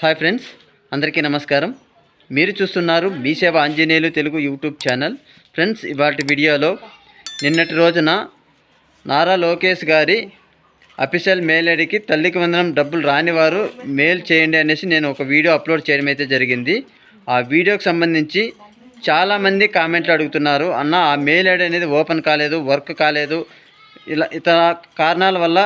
Hi friends అందరికీ నమస్కారం. మీరు చూస్తున్నారు మీ సేవ Anjaneyulu Telugu YouTube channel. Friends ఇవాటి వీడియోలో నిన్నటి రోజున నారా లోకేష్ గారి అఫీషియల్ మెయిల్ ఐడికి తల్లికి వందనం డబ్బులు రాని వారు మెయిల్ చేయండి అనేసి నేను ఒక వీడియో అప్లోడ్ చేయడం అయితే జరిగింది. ఆ వీడియోకి సంబంధించి చాలామంది కామెంట్లు అడుగుతున్నారు. అన్న ఆ మెయిల్ ఐడి అనేది ఓపెన్ కాలేదు వర్క్ కాలేదు. ఇలా ఇతర కారణాల వల్ల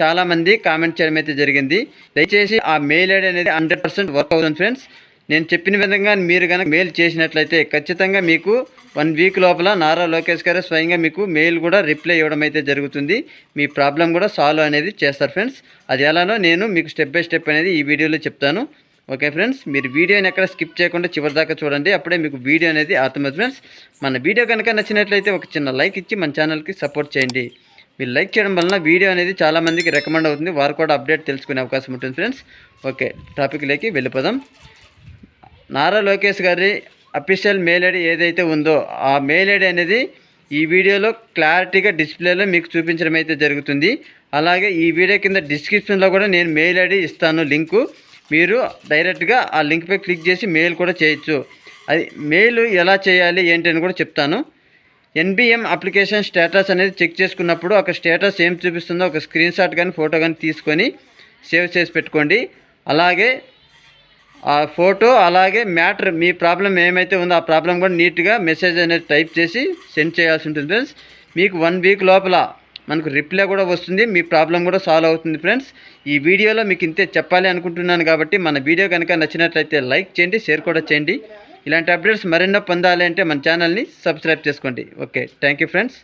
చాలామంది కామెంట్ చేయడం అయితే జరిగింది. దయచేసి ఆ మెయిల్ ఐడి అనేది హండ్రెడ్ పర్సెంట్ వర్క్ అవుతుంది ఫ్రెండ్స్ నేను చెప్పిన విధంగా మీరు కనుక మెయిల్ చేసినట్లయితే ఖచ్చితంగా మీకు వన్ వీక్ లోపల నారా లోకేష్ గారు స్వయంగా మీకు మెయిల్ కూడా రిప్లై ఇవ్వడం అయితే జరుగుతుంది. మీ ప్రాబ్లం కూడా సాల్వ్ అనేది చేస్తారు ఫ్రెండ్స్ అది ఎలానో నేను మీకు స్టెప్ బై స్టెప్ అనేది ఈ వీడియోలో చెప్తాను. ఓకే ఫ్రెండ్స్ మీరు వీడియోని ఎక్కడ స్కిప్ చేయకుండా చివరి దాకా చూడండి. అప్పుడే మీకు వీడియో అనేది అర్థమవుతుంది ఫ్రెండ్స్ మన వీడియో కనుక నచ్చినట్లయితే ఒక చిన్న లైక్ ఇచ్చి మన ఛానల్కి సపోర్ట్ చేయండి. మీరు లైక్ చేయడం వలన వీడియో అనేది చాలామందికి రికమెండ్ అవుతుంది. వారు కూడా అప్డేట్ తెలుసుకునే అవకాశం ఉంటుంది ఫ్రెండ్స్ ఓకే టాపిక్లోకి వెళ్ళిపోదాం. నారా లోకేష్ గారి అఫీషియల్ మెయిల్ ఐడి ఏదైతే ఉందో ఆ మెయిల్ ఐడి అనేది ఈ వీడియోలో క్లారిటీగా డిస్ప్లేలో మీకు చూపించడం అయితే జరుగుతుంది. అలాగే ఈ వీడియో కింద డిస్క్రిప్షన్లో కూడా నేను మెయిల్ ఐడి ఇస్తాను లింకు మీరు డైరెక్ట్గా ఆ లింక్పై క్లిక్ చేసి మెయిల్ కూడా చేయొచ్చు. అది మెయిల్ ఎలా చేయాలి ఏంటి అని కూడా చెప్తాను. ఎన్బిఎం అప్లికేషన్ స్టేటస్ అనేది చెక్ చేసుకున్నప్పుడు ఒక స్టేటస్ ఏం చూపిస్తుందో ఒక స్క్రీన్ షాట్ కానీ ఫోటో కానీ తీసుకొని సేవ్ చేసి పెట్టుకోండి. అలాగే ఆ ఫోటో అలాగే మ్యాటర్ మీ ప్రాబ్లం ఏమైతే ఉందో ఆ ప్రాబ్లం కూడా నీట్గా మెసేజ్ అనేది టైప్ చేసి సెండ్ చేయాల్సి ఉంటుంది ఫ్రెండ్స్. మీకు వన్ వీక్ లోపల మనకు రిప్లై కూడా వస్తుంది. మీ ప్రాబ్లం కూడా సాల్వ్ అవుతుంది ఫ్రెండ్స్. ఈ వీడియోలో మీకు ఇంతే చెప్పాలి అనుకుంటున్నాను కాబట్టి మన వీడియో కనుక నచ్చినట్లయితే లైక్ చేయండి షేర్ కూడా చేయండి. ఇలాంటి అప్డేట్స్ మరెన్నో పొందాలి అంటే మన ఛానల్ని సబ్స్క్రైబ్ చేసుకోండి. Okay thank you friends.